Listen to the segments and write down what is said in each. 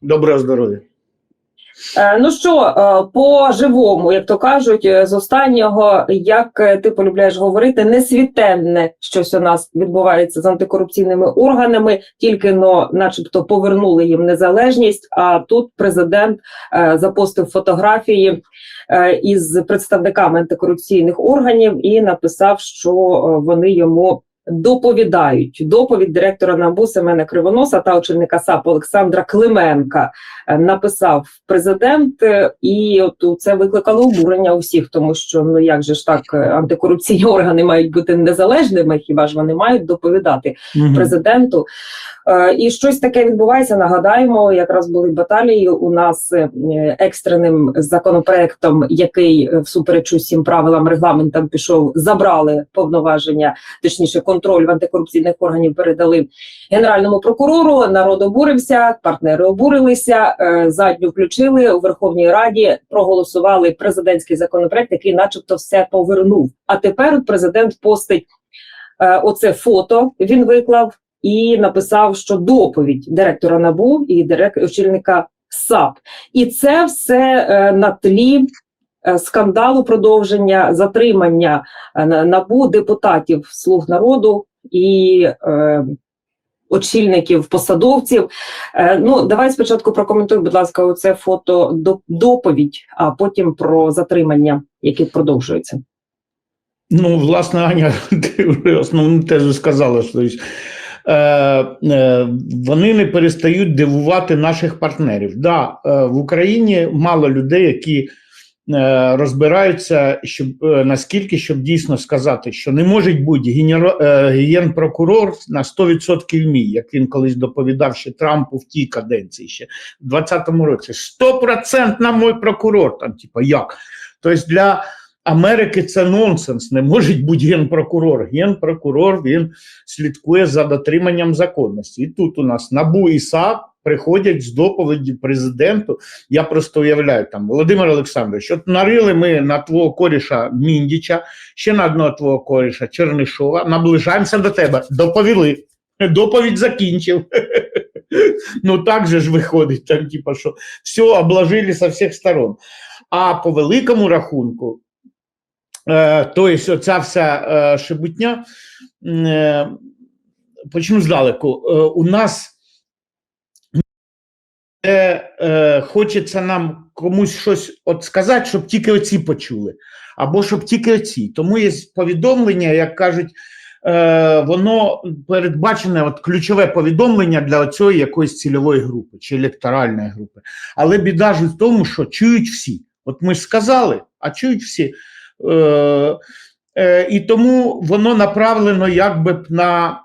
Доброго здоров'я. Е, Ну що, е, по живому, як то кажуть, е, з останнього, як ти полюбляєш говорити, несвітенне щось у нас відбувається з антикорупційними органами, тільки но, начебто, повернули їм незалежність. А тут президент запостив фотографії із представниками антикорупційних органів і написав, що вони йому. Доповідають доповідь директора НАБУ Семена Кривоноса та очільника САП Олександра Клименка е, написав президент, е, і от це викликало обурення у всіх, тому що ну як же ж так е, антикорупційні органи мають бути незалежними, хіба ж вони мають доповідати президенту? Е, І щось таке відбувається. Нагадаємо, якраз були баталії у нас екстреним законопроектом, який всупереч усім правилам регламентам пішов, забрали повноваження, точніше, контроль в антикорупційних органів передали генеральному прокурору. Народ обурився, партнери обурилися, е, задню включили у Верховній Раді. Проголосували президентський законопроект, який, начебто, все повернув. А тепер президент постить е, оце фото. Він виклав і написав, що доповідь директора НАБУ і директора очільника САП, і це все е, на тлі. Е, Скандалу продовження затримання е, набу депутатів слуг народу і е, очільників посадовців. Е, ну давай спочатку прокоментуй, будь ласка, оце фото доповідь, а потім про затримання, які продовжуються. Ну, власне, Аня, ти вже основну тезу сказала, що е, вони не перестають дивувати наших партнерів. Да, в Україні мало людей, які розбираються, щоб е, наскільки, щоб дійсно сказати, що не може бути е, генпрокурор на 100% мій, як він колись доповідав ще Трампу в тій каденції ще в 2020 році. 100% мой прокурор. Там, типа, як? Тобто для Америки це нонсенс. Не може бути генпрокурор. Генпрокурор він слідкує за дотриманням законності. І тут у нас НАБУ і САП приходять з доповіді президенту. Я просто уявляю там Володимир Олександрович, от нарили ми на твого коріша Міндіча, ще на одного твого коріша Чернишова. Наближаємося до тебе. Доповіли. Доповідь закінчив. Ну так же ж виходить, там, типа, що все обложили з всіх сторон. А по великому рахунку, е, тобто оця вся е, шебутня, е, почну здалеку. Е, у нас е, е, хочеться нам комусь щось от сказати, щоб тільки оці почули, або щоб тільки оці. Тому є повідомлення, як кажуть, е, воно передбачене от ключове повідомлення для цієї якоїсь цільової групи чи електоральної групи. Але біда ж в тому, що чують всі. От ми ж сказали, а чують всі. Е, е, і тому воно направлено якби на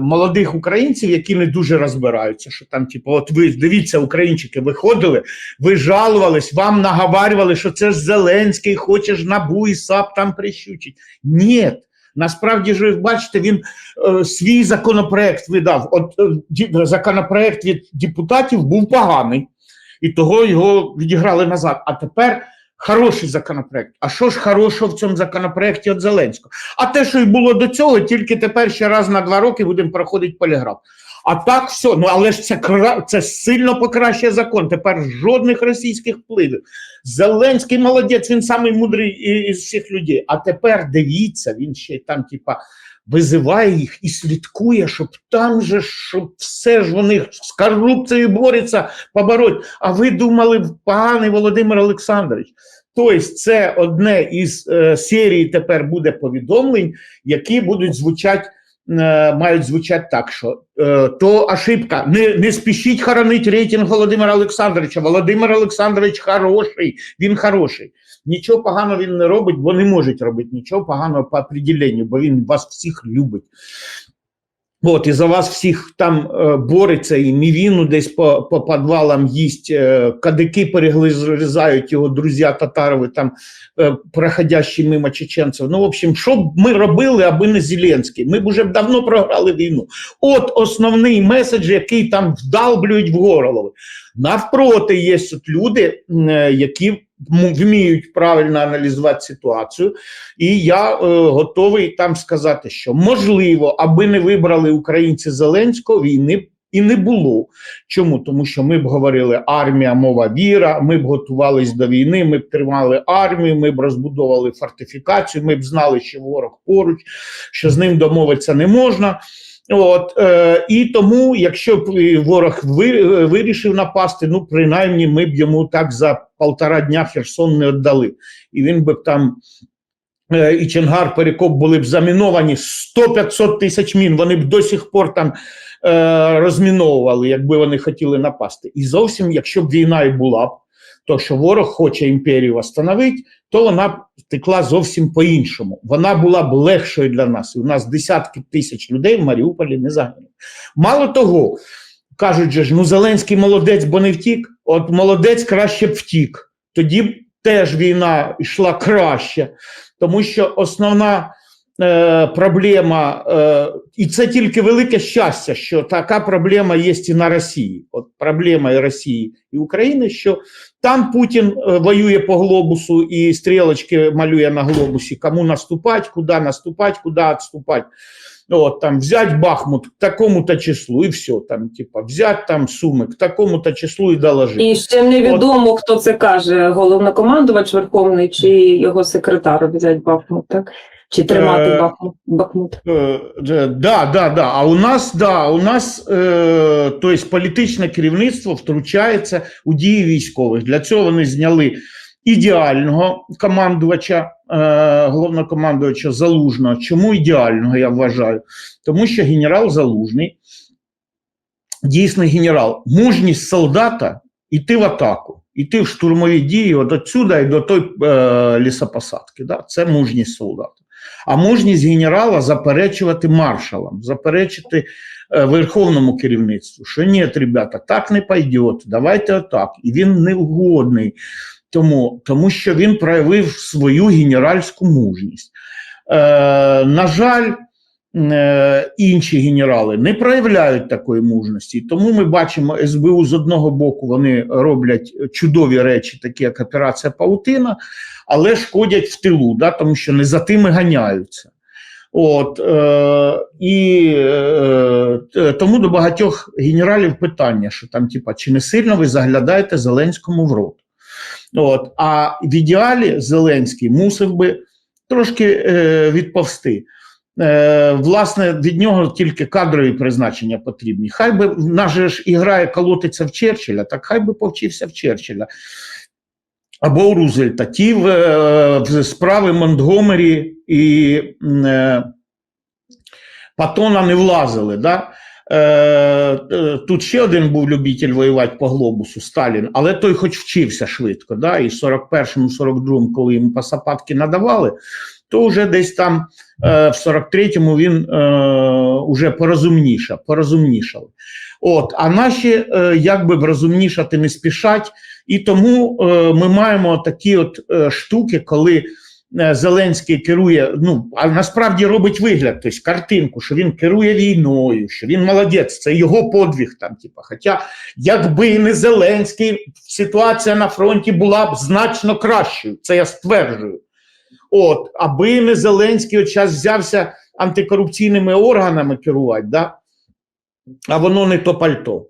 молодих українців, які не дуже розбираються. Що там, типу, от ви дивіться, українчики виходили, ви жалувались, вам наговарювали, що це ж Зеленський, хоче ж набу і САП там прищучить. Ні. Насправді ж, бачите, він е, свій законопроект видав. От е, законопроект від депутатів був поганий, і того його відіграли назад. А тепер хороший законопроект. А що ж хорошого в цьому законопроекті від Зеленського? А те, що й було до цього, тільки тепер ще раз на два роки будемо проходити поліграф. А так все, ну але ж це це сильно покращує закон. Тепер жодних російських впливів. Зеленський молодець, він самий мудрий із всіх людей. А тепер дивіться, він ще там, типа, визиває їх і слідкує, щоб там же, щоб все ж вони з корупцією борються, побороть. А ви думали, поганий Володимир Олександрович. Тобто, це одне із е, серії тепер буде повідомлень, які будуть звучати. Е, Мають звучати так, що е, то ошибка. Не, не спішіть хоронити рейтинг Володимира Олександровича. Володимир Олександрович хороший, він хороший. Нічого поганого він не робить, бо не можуть робити нічого поганого по определенню, бо він вас всіх любить. От, і за вас всіх там е, бореться, і мівіну десь по, по підвалам їсть, е, кадики перегризають його друзі татарови, там е, проходящі мимо чеченців. Ну, в общем, що б ми робили, аби не Зеленський? Ми б уже давно програли війну. От основний меседж, який там вдалблюють в голови. Навпроти, є от люди, е, які вміють правильно аналізувати ситуацію, і я е, готовий там сказати, що можливо, аби не вибрали українці Зеленського, війни і не було. Чому? Тому що ми б говорили армія, мова віра, ми б готувались до війни, ми б тримали армію, ми б розбудовували фортифікацію, ми б знали, що ворог поруч, що з ним домовитися не можна. От, е, і тому, якщо б ворог ви, е, вирішив напасти, ну принаймні ми б йому так за полтора дня Херсон не віддали. І він би там е, і Чонгар, Перекоп були б заміновані 100-500 тисяч мін. Вони б до сих пор там е, розміновували, якби вони хотіли напасти. І зовсім, якщо б війна і була б, то що ворог хоче імперію встановити, то вона б текла зовсім по-іншому. Вона була б легшою для нас. І у нас десятки тисяч людей в Маріуполі не загинули. Мало того, кажуть же ж, ну Зеленський молодець, бо не втік. От молодець краще б втік. Тоді б теж війна йшла краще, тому що основна е, проблема, е, і це тільки велике щастя, що така проблема є і на Росії. От проблема і Росії і України, що там Путін е, воює по глобусу і стрілочки малює на глобусі, кому наступати, куди наступати, куди відступати. От там взять Бахмут к такому-то числу, і все. Там, типа, взять там Суми к такому-то числу і доложити. І ще невідомо, хто це каже: головнокомандувач Верховний чи його секретар взять Бахмут, так? Чи тримати Е, Бахмут? Е, е, Да, да, да. А у нас, да, у нас е, то есть політичне керівництво втручається у дії військових. Для цього вони зняли ідеального командувача, е, головнокомандувача Залужного. Чому ідеального, я вважаю? Тому що генерал Залужний, дійсний генерал, мужність солдата йти в атаку, йти в штурмові дії от отсюда і до той е, лісопосадки. Да? Це мужність солдата. А мужність генерала заперечувати маршалам, заперечити е, верховному керівництву, що ні, ребята, так не пойде, давайте отак. І він невгодний, тому, тому що він проявив свою генеральську мужність. Е, на жаль, інші генерали не проявляють такої мужності. Тому ми бачимо, СБУ з одного боку вони роблять чудові речі, такі як операція Паутина, але шкодять в тилу, да, тому що не за тими ганяються. От, е, і е, е, тому до багатьох генералів питання, що там, типа, чи не сильно ви заглядаєте Зеленському в рот? От, а в ідеалі Зеленський мусив би трошки е, відповсти. Е, власне, від нього тільки кадрові призначення потрібні. Хай би в нас же ж і грає колотиться в Черчилля, так хай би повчився в Черчилля. Або у Рузвельта. Ті в, е, в справи Монтгомері і е, Патона не влазили. Да? Е, тут ще один був любитель воювати по глобусу Сталін, але той хоч вчився швидко. Да? І в 41-му, 42-му, коли йому пасапатки надавали, то вже десь там е, в 43-му він е, вже порозумнішав, порозумнішав. От, а наші е, якби розумнішати не спішать, і тому е, ми маємо такі от е, штуки, коли е, Зеленський керує, ну а насправді робить вигляд, тобто картинку, що він керує війною, що він молодець, це його подвиг там. Типу. Хоча, якби не Зеленський, ситуація на фронті була б значно кращою. Це я стверджую. От, аби не Зеленський от час взявся антикорупційними органами керувати, да? а воно не то пальто.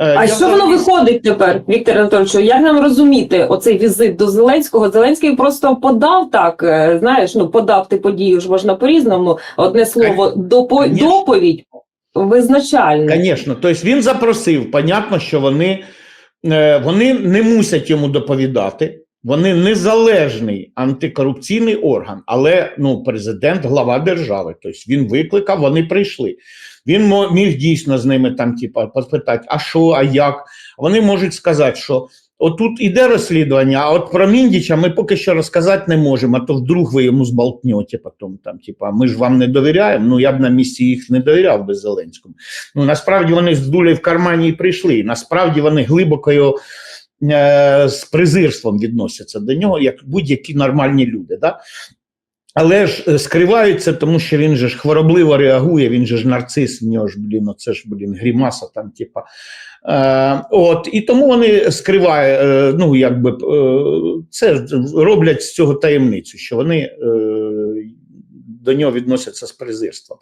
Е, А я що воно виходить тепер, Віктор Анатолійович? Як нам розуміти оцей візит до Зеленського? Зеленський просто подав так, е, знаєш, ну подав ти подію ж можна по-різному. Одне слово, допо... Доповідь визначальна. Звісно, тобто він запросив. Понятно, що вони, е, вони не мусять йому доповідати. Вони незалежний антикорупційний орган, але ну, президент, глава держави. Тобто він викликав, вони прийшли. Він міг дійсно з ними там, типа, поспитати, а що, а як. Вони можуть сказати, що отут іде розслідування, а от про Міндіча ми поки що розказати не можемо, а то вдруг ви йому зболтнете потім, там, типа, ми ж вам не довіряємо. Ну я б на місці їх не довіряв би Зеленському. Ну насправді вони з дулею в кармані і прийшли. Насправді вони глибоко його з презирством відносяться до нього, як будь-які нормальні люди. Да? Але ж е, скриваються, тому що він же ж хворобливо реагує, він же ж нарцис, в нього ж, блін, оце ж, блін, грімаса там, типа. Е, от, і тому вони скривають, е, ну, якби, е, це роблять з цього таємницю, що вони е, до нього відносяться з презирством.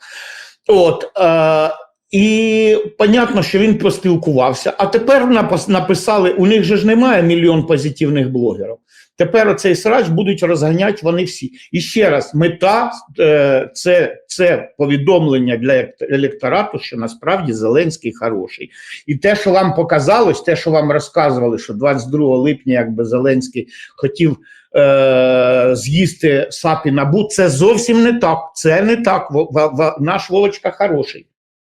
От, е, І понятно, що він поспілкувався. А тепер напис- написали: у них же ж немає мільйон позитивних блогерів. Тепер оцей срач будуть розганяти вони всі. І ще раз, мета е, це, це повідомлення для електорату, що насправді Зеленський хороший. І те, що вам показалось, те, що вам розказували, що 22 липня, якби Зеленський хотів е, з'їсти САП і НАБУ, це зовсім не так. Це не так. Во- во- во- Наш Вовочка хороший.